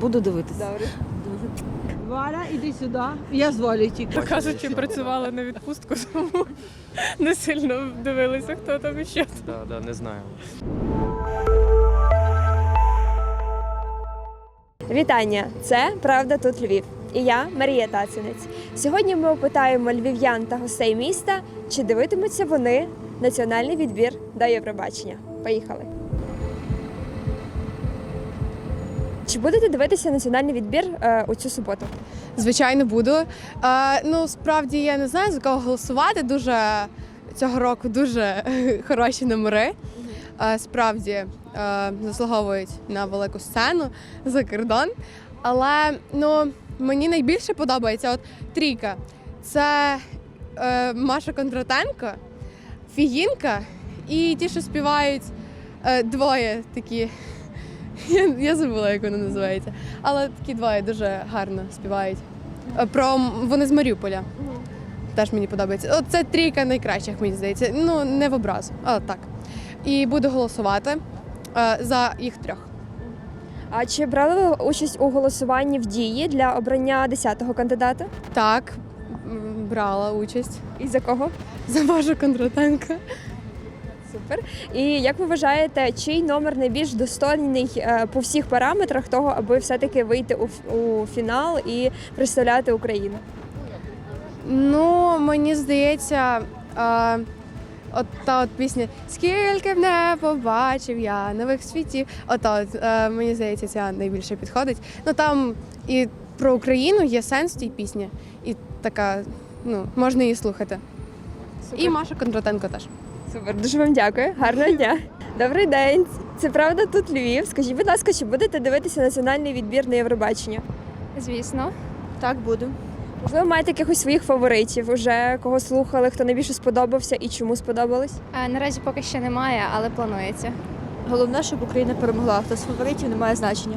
Буду дивитися. Добре. Валя, іди сюди. Я з Валею тільки. Кажучи, працювала на відпустку, тому не сильно дивилися, хто там і що. Да, да, не знаю. Вітання! Це Правда тут Львів. І я Марія Тацинець. Сьогодні ми опитаємо львів'ян та гостей міста, чи дивитимуться вони національний відбір до Євробачення. Поїхали. Чи будете дивитися національний відбір е, у цю суботу? Звичайно, буду. Е, ну, справді я не знаю за кого голосувати. Дуже цього року дуже хороші номери. Е, справді е, заслуговують на велику сцену за кордон. Але ну, мені найбільше подобається от трійка. Це е, Маша Кондратенко, Фігінка і ті, що співають е, двоє такі. Я, я забула, як вона називається. Але такі двоє дуже гарно співають. Е, Про вони з Маріуполя. Теж мені подобається. От це трійка найкращих, мені здається. Ну, не в образу, але так. І буду голосувати е, за їх трьох. А чи брали ви участь у голосуванні в дії для обрання 10-го кандидата? Так, м, брала участь І за кого? за Машу Кондратенко. Супер. І як ви вважаєте, чий номер найбільш достойний е, по всіх параметрах того, аби все-таки вийти у, у фінал і представляти Україну? Ну, мені здається, е, от та от пісня Скільки б не побачив я нових світів. Ота от, е, мені здається, ця найбільше підходить. Ну там і про Україну є сенс в тій пісні, і така, ну, можна її слухати. І Маша Кондратенко теж. Супер, дуже вам дякую. Гарного дня. Добрий день. Це правда тут Львів. Скажіть, будь ласка, чи будете дивитися національний відбір на Євробачення? Звісно. Так, буду. Можливо, маєте якихось своїх фаворитів, уже кого слухали, хто найбільше сподобався і чому сподобались? А, наразі поки ще немає, але планується. Головне, щоб Україна перемогла. Хто з фаворитів не має значення.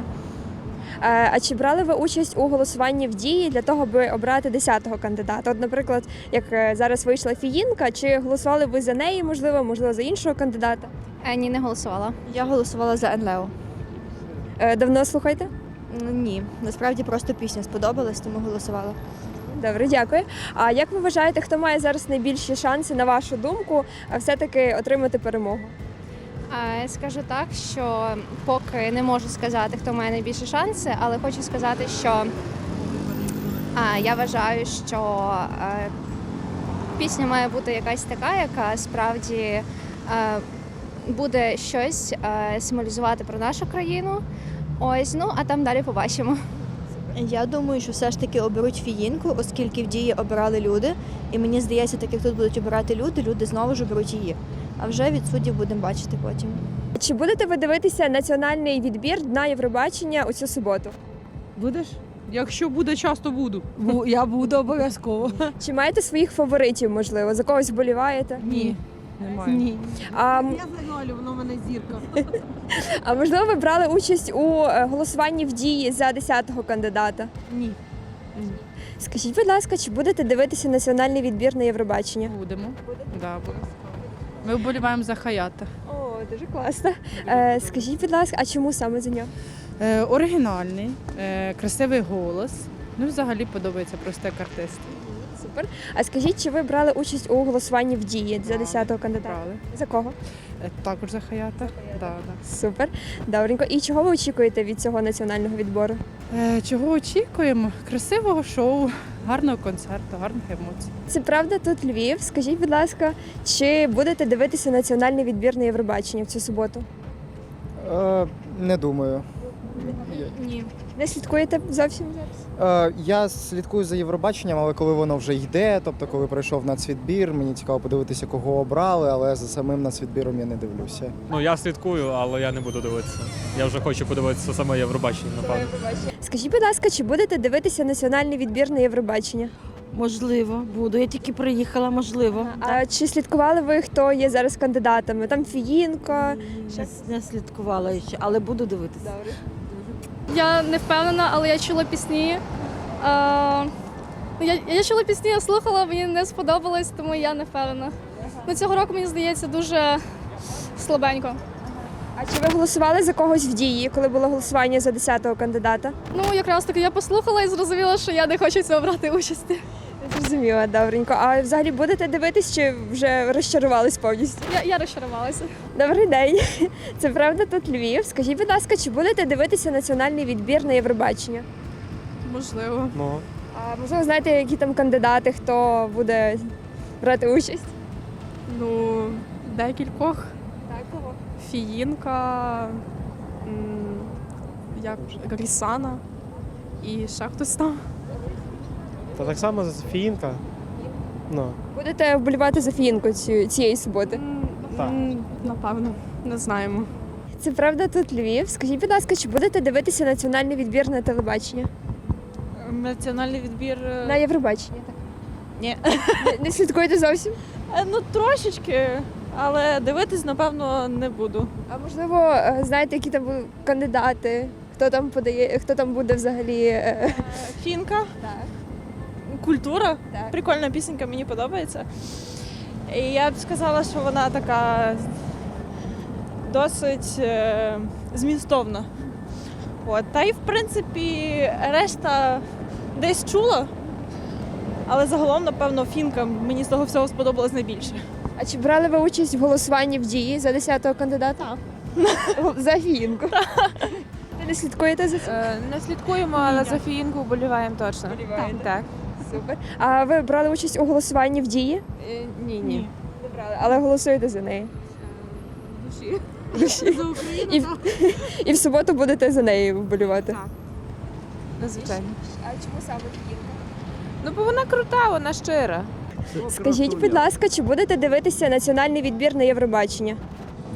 Е, А чи брали ви участь у голосуванні в дії для того, аби обрати 10-го кандидата? От, наприклад, як е, зараз вийшла Фіїнка, чи голосували ви за неї, можливо, можливо, за іншого кандидата? А, ні, не голосувала. Я голосувала за НЛЕО. Е, Давно слухаєте? Ну ні, насправді просто пісня сподобалась, тому голосувала. Добре, дякую. А як ви вважаєте, хто має зараз найбільші шанси, на вашу думку, все-таки отримати перемогу? Скажу так, що поки не можу сказати, хто має найбільші шанси, але хочу сказати, що я вважаю, що е, пісня має бути якась така, яка справді е, буде щось е, символізувати про нашу країну. Ось, ну а там далі побачимо. Я думаю, що все ж таки оберуть фіїнку, оскільки в дії обирали люди. І мені здається, так як тут будуть обирати люди, люди знову ж оберуть її. А вже від суддів будемо бачити потім. Чи будете ви дивитися національний відбір на Євробачення у цю суботу? Будеш? Якщо буде часто буду. Бу- Я буду обов'язково. Чи маєте своїх фаворитів, можливо, за когось вболіваєте? Ні. Немає. Ні. А, Я за Галю, вона в мене зірка. а можливо, ви брали участь у е, голосуванні в дії за 10-го кандидата? Ні. Скажіть, будь ласка, чи будете дивитися національний відбір на Євробачення? Будемо. Да, будемо. Ми вболіваємо за Хаята. О, дуже класно. Е, скажіть, будь ласка, а чому саме за нього? Е, оригінальний, е, красивий голос. Ну, взагалі подобається просто як артист. Супер. А скажіть, чи ви брали участь у голосуванні в дії за 10-го кандидата? Брали. За кого? Е, також за Хаята. Да, да. Супер. Добренько. І чого ви очікуєте від цього національного відбору? Е, чого очікуємо? Красивого шоу, гарного концерту, гарних емоцій. Це правда тут Львів. Скажіть, будь ласка, чи будете дивитися національний відбір на Євробачення в цю суботу? Е, не думаю. Ні. Не слідкуєте зовсім зараз? Е, я слідкую за Євробаченням, але коли воно вже йде, тобто коли пройшов нацвідбір, мені цікаво подивитися, кого обрали, але за самим нацвідбіром я не дивлюся. Ну я слідкую, але я не буду дивитися. Я вже хочу подивитися саме Євробачення, напевно. Скажіть, будь ласка, чи будете дивитися національний відбір на Євробачення? Можливо, буду. Я тільки приїхала, можливо. А чи слідкували ви, хто є зараз кандидатами? Там Фіїнко. Не, не слідкувала ще, але буду дивитися. Я не впевнена, але я чула пісні. Е, ну, я, я чула пісні, я слухала, мені не сподобалось, тому я не впевнена. Ну, цього року мені здається дуже слабенько. А чи ви голосували за когось в дії, коли було голосування за 10-го кандидата? Ну, якраз таки я послухала і зрозуміла, що я не хочу цього брати участі. Зрозуміла, добренько. А взагалі будете дивитись, чи вже розчарувались повністю? Я, я розчарувалася. Добрий день. Це правда тут Львів. Скажіть, будь ласка, чи будете дивитися національний відбір на Євробачення? Можливо. Ну, А можливо, знаєте, які там кандидати, хто буде брати участь? Ну, декількох. Так, кого? Фіїнка, м, як Рісана і ще хтось там. Та так само за Фіїнка. Ну, Будете вболівати за фінку цю, цієї суботи? Так. М, Напевно, не знаємо. Це правда тут Львів. Скажіть, будь ласка, чи будете дивитися національний відбір на телебачення? Національний відбір. е, На Євробачення, так. Ні. Не, не слідкуєте зовсім? Е, Ну, трошечки, але дивитись, напевно, не буду. А можливо, е, знаєте, які там кандидати? Хто там подає, хто там буде взагалі? е, Фінка, Так. Культура. Так. Прикольна пісенька, мені подобається. І я б сказала, що вона така досить е, змістовна. От. Та й в принципі решта десь чула. Але загалом, напевно, фінка мені з того всього сподобалось найбільше. А чи брали ви участь в голосуванні в дії за 10-го кандидата? Так. За фінку. Ви не слідкуєте за цим? Не слідкуємо, але за фіїнку вболіваємо точно. Так. Супер. А ви брали участь у голосуванні в дії? Ні, ні. Не брали, але голосуєте за неї. Душі. За Україну І, в- і в суботу будете за неї вболівати. Так. Ну, звичайно. А чому саме фінка? Ну, бо вона крута, вона щира. Скажіть, будь ласка, чи будете дивитися національний відбір на Євробачення?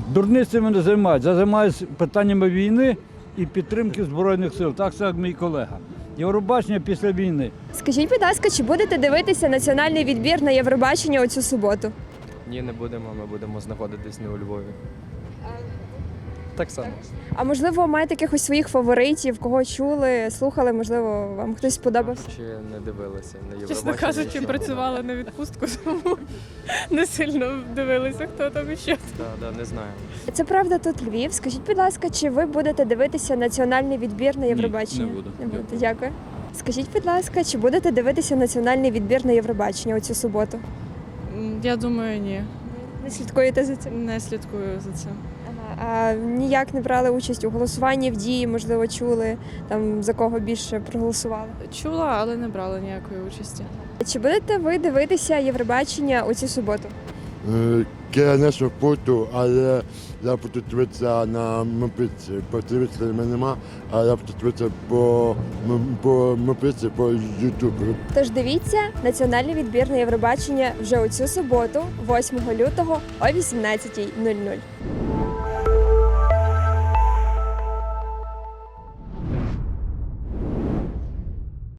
Дурницями не займаються, я займаюся питаннями війни і підтримки Збройних сил, так само як мій колега. Євробачення після війни. Скажіть, будь ласка, чи будете дивитися національний відбір на Євробачення у цю суботу? ні, не будемо, ми будемо знаходитись не у Львові. Так само. А можливо, маєте якихось своїх фаворитів, кого чули, слухали, можливо, вам хтось сподобався? Чи не дивилися на Євробачення? Чесно кажучи, ще працювала на відпустку, тому не сильно дивилися, хто там іще. Так, да, не знаю. Це правда тут Львів. Скажіть, будь ласка, чи ви будете дивитися національний відбір на Євробачення? не буду. Не будете, дякую. Скажіть, будь ласка, чи будете дивитися національний відбір на Євробачення у цю суботу? Я думаю, ні. Не слідкуєте за цим? Не слідкую за цим. Ніяк не брали участь у голосуванні в дії, можливо, чули там за кого більше проголосували. Чула, але не брала ніякої участі. Чи будете ви дивитися Євробачення у цю суботу? не суботу, але я буду дивитися на мобільці. Бо телевізора мене нема, а я буду дивитися по, по мобільці, по ютубу. Тож дивіться національний відбір на Євробачення вже у цю суботу, 8 лютого о 18.00.